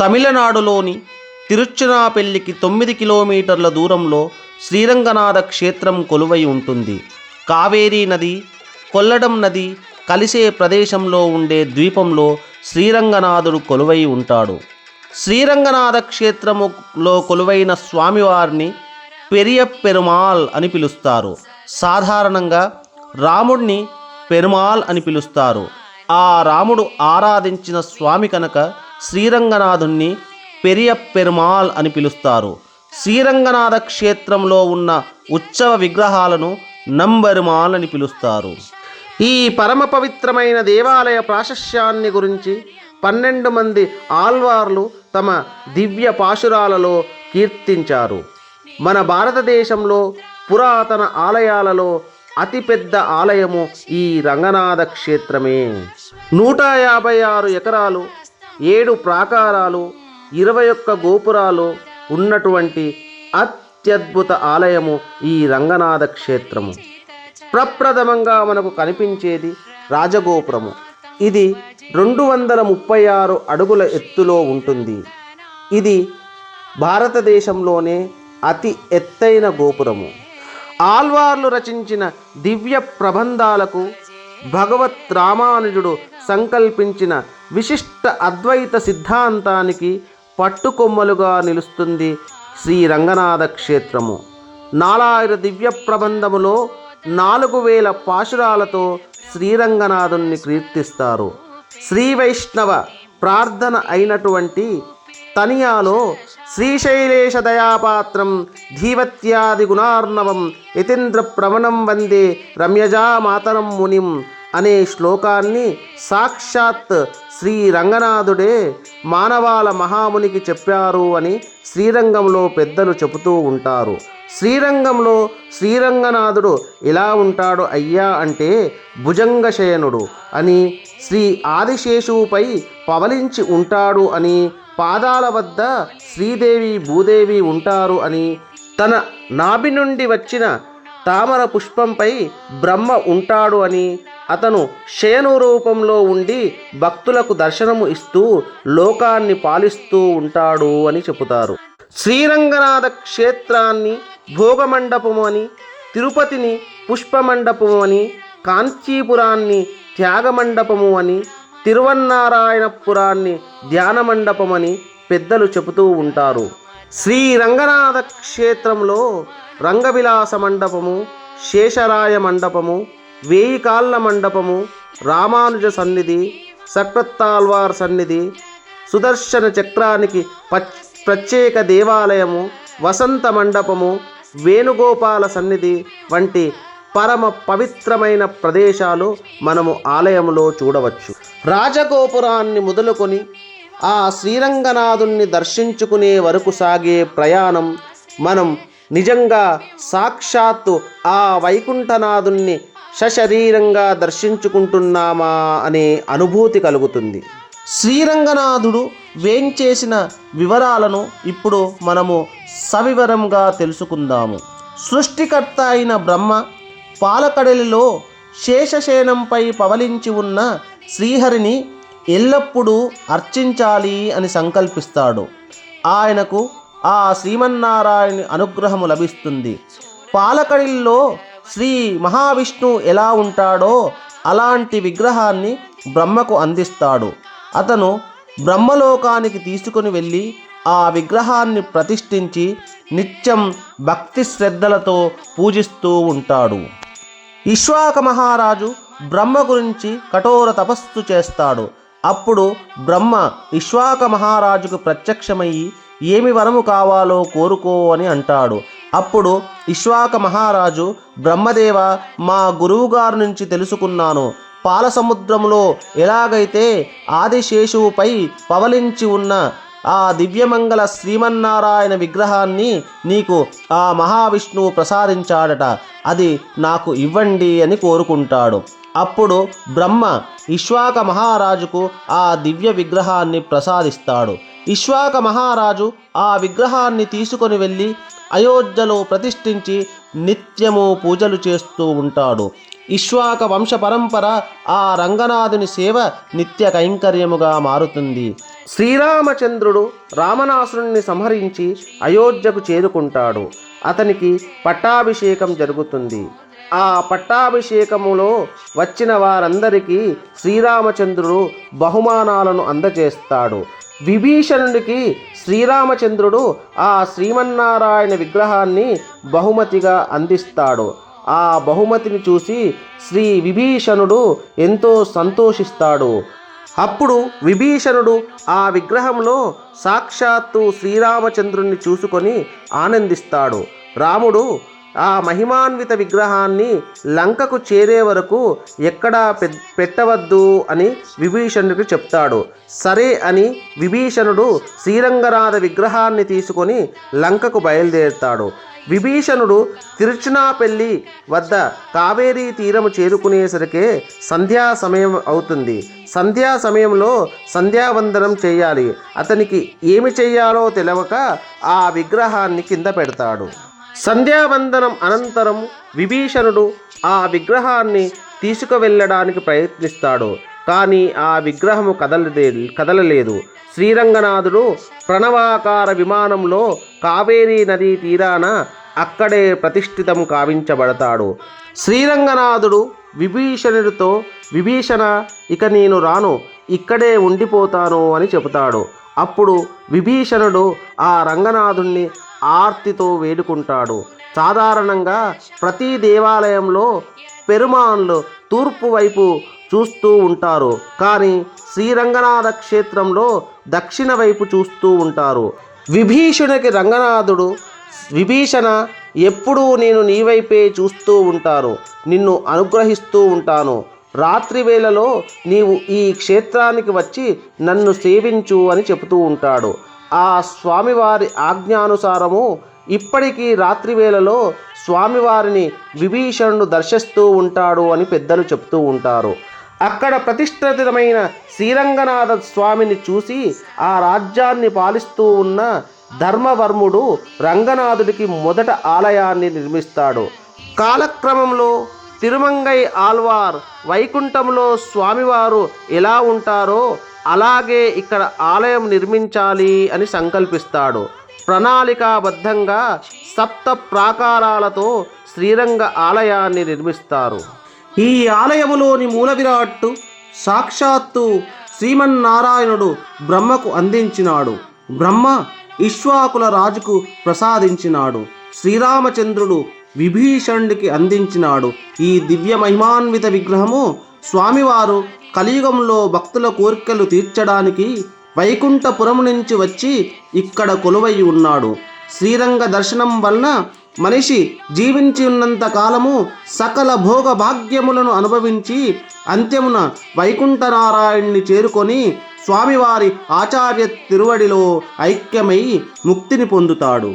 తమిళనాడులోని తిరుచునాపల్లికి తొమ్మిది కిలోమీటర్ల దూరంలో శ్రీరంగనాథ క్షేత్రం కొలువై ఉంటుంది. కావేరీ నది కొల్లడం నది కలిసే ప్రదేశంలో ఉండే ద్వీపంలో శ్రీరంగనాథుడు కొలువై ఉంటాడు. శ్రీరంగనాథ క్షేత్రములో కొలువైన స్వామివారిని పెరియ పెరుమాల్ అని పిలుస్తారు. సాధారణంగా రాముడిని పెరుమాల్ అని పిలుస్తారు. ఆ రాముడు ఆరాధించిన స్వామి కనుక శ్రీరంగనాథుణ్ణి పెరియ పెరుమాల్ అని పిలుస్తారు. శ్రీరంగనాథ క్షేత్రంలో ఉన్న ఉత్సవ విగ్రహాలను నంబెరుమాల్ అని పిలుస్తారు. ఈ పరమ పవిత్రమైన దేవాలయ ప్రాశస్యాన్ని గురించి పన్నెండు మంది ఆల్వార్లు తమ దివ్య పాశురాలలో కీర్తించారు. మన భారతదేశంలో పురాతన ఆలయాలలో అతిపెద్ద ఆలయము ఈ రంగనాథ క్షేత్రమే. నూట యాభై ఆరు ఎకరాలు ఏడు ప్రాకారాలు ఇరవై ఒక్క గోపురాలు ఉన్నటువంటి అత్యద్భుత ఆలయము ఈ రంగనాథ క్షేత్రము. ప్రప్రథమంగా మనకు కనిపించేది రాజగోపురము. ఇది రెండు వందల ముప్పై ఆరు అడుగుల ఎత్తులో ఉంటుంది. ఇది భారతదేశంలోనే అతి ఎత్తైన గోపురము. ఆల్వార్లు రచించిన దివ్య ప్రబంధాలకు భగవత్ రామానుజుడు సంకల్పించిన విశిష్ట అద్వైత సిద్ధాంతానికి పట్టుకొమ్మలుగా నిలుస్తుంది శ్రీ రంగనాథ క్షేత్రము. నాలాయిర దివ్య ప్రబంధములో నాలుగు వేల పాశురాలతో శ్రీరంగనాథుణ్ణి కీర్తిస్తారు. శ్రీ వైష్ణవ ప్రార్థన అయినటువంటి తనియాలో శ్రీశైలేశ దయాపాత్రం ధీవత్యాది గుణార్ణవం యతీంద్ర ప్రవణం వందే రమ్యజా మాతరం మునిం అనే శ్లోకాన్ని సాక్షాత్ శ్రీ రంగనాథుడే మానవాల మహామునికి చెప్పారు అని శ్రీరంగంలో పెద్దలు చెబుతూ ఉంటారు. శ్రీరంగంలో శ్రీరంగనాథుడు ఎలా ఉంటాడు అయ్యా అంటే భుజంగశయనుడు అని శ్రీ ఆదిశేషువుపై పవలించి ఉంటాడు అని పాదాల వద్ద శ్రీదేవి భూదేవి ఉంటారు అని తన నాభి నుండి వచ్చిన తామర పుష్పంపై బ్రహ్మ ఉంటాడు అని అతను శయను రూపంలో ఉండి భక్తులకు దర్శనము ఇస్తూ లోకాన్ని పాలిస్తూ ఉంటాడు అని చెబుతారు. శ్రీరంగనాథ క్షేత్రాన్ని భోగమండపము అని తిరుపతిని పుష్పమండపము అని కాంచీపురాన్ని త్యాగమండపము అని తిరువన్నారాయణపురాన్ని ధ్యాన మండపమని పెద్దలు చెబుతూ ఉంటారు. శ్రీ రంగనాథ క్షేత్రంలో రంగవిలాస మండపము శేషరాయ మండపము వేయి కాళ్ళ మండపము రామానుజ సన్నిధి సక్రత్తాల్వార్ సన్నిధి సుదర్శన చక్రానికి పచ్ ప్రత్యేక దేవాలయము వసంత మండపము వేణుగోపాల సన్నిధి వంటి పరమ పవిత్రమైన ప్రదేశాలు మనము ఆలయంలో చూడవచ్చు. రాజగోపురాన్ని మొదలుకొని ఆ శ్రీరంగనాథుణ్ణి దర్శించుకునే వరకు సాగే ప్రయాణం మనం నిజంగా సాక్షాత్తు ఆ వైకుంఠనాథుణ్ణి సశరీరంగా దర్శించుకుంటున్నామా అనే అనుభూతి కలుగుతుంది. శ్రీరంగనాథుడు వేంచేసిన వివరాలను ఇప్పుడు మనము సవివరంగా తెలుసుకుందాము. సృష్టికర్త అయిన బ్రహ్మ పాలకడలిలో శేషశయనంపై పవలించి ఉన్న శ్రీహరిని ఎల్లప్పుడూ అర్చించాలి అని సంకల్పిస్తాడు. ఆయనకు ఆ శ్రీమన్నారాయణ అనుగ్రహము లభిస్తుంది. పాలకడిల్లో శ్రీ మహావిష్ణు ఎలా ఉంటాడో అలాంటి విగ్రహాన్ని బ్రహ్మకు అందిస్తాడు. అతను బ్రహ్మలోకానికి తీసుకుని వెళ్ళి ఆ విగ్రహాన్ని ప్రతిష్ఠించి నిత్యం భక్తి శ్రద్ధలతో పూజిస్తూ ఉంటాడు. ఇష్వాక మహారాజు బ్రహ్మ గురించి కఠోర తపస్సు చేస్తాడు. అప్పుడు బ్రహ్మ ఇష్వాక మహారాజుకు ప్రత్యక్షమయ్యి ఏమి వరము కావాలో కోరుకో అని అంటాడు. అప్పుడు ఇష్వాక మహారాజు బ్రహ్మదేవ మా గురువుగారు నుంచి తెలుసుకున్నాను. పాలసముద్రంలో ఎలాగైతే ఆదిశేషువుపై పవలించి ఉన్న ఆ దివ్యమంగళ శ్రీమన్నారాయణ విగ్రహాన్ని నీకు ఆ మహావిష్ణువు ప్రసాదించాడట అది నాకు ఇవ్వండి అని కోరుకుంటాడు. అప్పుడు బ్రహ్మ ఇష్వాక మహారాజుకు ఆ దివ్య విగ్రహాన్ని ప్రసాదిస్తాడు. ఇష్వాక మహారాజు ఆ విగ్రహాన్ని తీసుకొని వెళ్ళి అయోధ్యలో ప్రతిష్ఠించి నిత్యము పూజలు చేస్తూ ఉంటాడు. ఇష్వాక వంశ పరంపర ఆ రంగనాథుని సేవ నిత్య కైంకర్యముగా మారుతుంది. శ్రీరామచంద్రుడు రామనాసురుణ్ణి సంహరించి అయోధ్యకు చేరుకుంటాడు. అతనికి పట్టాభిషేకం జరుగుతుంది. ఆ పట్టాభిషేకములో వచ్చిన వారందరికీ శ్రీరామచంద్రుడు బహుమానాలను అందజేస్తాడు. విభీషణుడికి శ్రీరామచంద్రుడు ఆ శ్రీమన్నారాయణ విగ్రహాన్ని బహుమతిగా అందిస్తాడు. ఆ బహుమతిని చూసి శ్రీ విభీషణుడు ఎంతో సంతోషిస్తాడు. అప్పుడు విభీషణుడు ఆ విగ్రహంలో సాక్షాత్తు శ్రీరామచంద్రుణ్ణి చూసుకొని ఆనందిస్తాడు. రాముడు ఆ మహిమాన్విత విగ్రహాన్ని లంకకు చేరే వరకు ఎక్కడా పె- పెట్టవద్దు అని విభీషణుడికి చెప్తాడు. సరే అని విభీషణుడు శ్రీరంగనాథ విగ్రహాన్ని తీసుకొని లంకకు బయలుదేరుతాడు. విభీషణుడు తిరుచునాపల్లి వద్ద కావేరీ తీరము చేరుకునేసరికే సంధ్యా సమయం అవుతుంది. సంధ్యా సమయంలో సంధ్యావందనం చేయాలి. అతనికి ఏమి చేయాలో తెలవక ఆ విగ్రహాన్ని కింద పెడతాడు. సంధ్యావందనం అనంతరం విభీషణుడు ఆ విగ్రహాన్ని తీసుకువెళ్ళడానికి ప్రయత్నిస్తాడు. కానీ ఆ విగ్రహము కదలదే కదలలేదు. శ్రీరంగనాథుడు ప్రణవాకార విమానంలో కావేరీ నదీ తీరాన అక్కడే ప్రతిష్ఠితం కావించబడతాడు. శ్రీరంగనాథుడు విభీషణుడితో విభీషణ ఇక నేను రాను ఇక్కడే ఉండిపోతాను అని చెబుతాడు. అప్పుడు విభీషణుడు ఆ రంగనాథుణ్ణి ఆర్తితో వేడుకుంటాడు. సాధారణంగా ప్రతి దేవాలయంలో పెరుమాన్లు తూర్పు వైపు చూస్తూ ఉంటారు. కానీ శ్రీరంగనాథ క్షేత్రంలో దక్షిణ వైపు చూస్తూ ఉంటారు. విభీషణునికి రంగనాథుడు విభీషణ ఎప్పుడూ నేను నీ వైపే చూస్తూ ఉంటాను. నిన్ను అనుగ్రహిస్తూ ఉంటాను. రాత్రి వేళలో నీవు ఈ క్షేత్రానికి వచ్చి నన్ను సేవించు అని చెబుతూ ఉంటాడు. ఆ స్వామివారి ఆజ్ఞానుసారము ఇప్పటికీ రాత్రి వేళలో స్వామివారిని విభీషణుడు దర్శిస్తూ ఉంటాడు అని పెద్దలు చెప్తూ ఉంటారు. అక్కడ ప్రతిష్ఠితమైన శ్రీరంగనాథ స్వామిని చూసి ఆ రాజ్యాన్ని పాలిస్తూ ఉన్న ధర్మవర్ముడు రంగనాథుడికి మొదట ఆలయాన్ని నిర్మిస్తాడు. కాలక్రమంలో తిరుమంగై ఆల్వార్ వైకుంఠంలో స్వామివారు ఎలా ఉంటారో అలాగే ఇక్కడ ఆలయం నిర్మించాలి అని సంకల్పిస్తాడు. ప్రణాళికాబద్ధంగా సప్త ప్రాకారాలతో శ్రీరంగ ఆలయాన్ని నిర్మిస్తారు. ఈ ఆలయములోని మూల విరాట్టు సాక్షాత్తు శ్రీమన్నారాయణుడు బ్రహ్మకు అందించినాడు. బ్రహ్మ ఇష్వాకుల రాజుకు ప్రసాదించినాడు. శ్రీరామచంద్రుడు విభీషణుడికి అందించినాడు. ఈ దివ్య మహిమాన్విత విగ్రహము స్వామివారు కలియుగంలో భక్తుల కోరికలు తీర్చడానికి వైకుంఠపురం నుంచి వచ్చి ఇక్కడ కొలువై ఉన్నాడు. శ్రీరంగ దర్శనం వలన మనిషి జీవించి ఉన్నంత కాలము సకల భోగ భాగ్యములను అనుభవించి అంత్యమున వైకుంఠనారాయణ్ణి చేరుకొని స్వామివారి ఆచార్య తిరువడిలో ఐక్యమై ముక్తిని పొందుతాడు.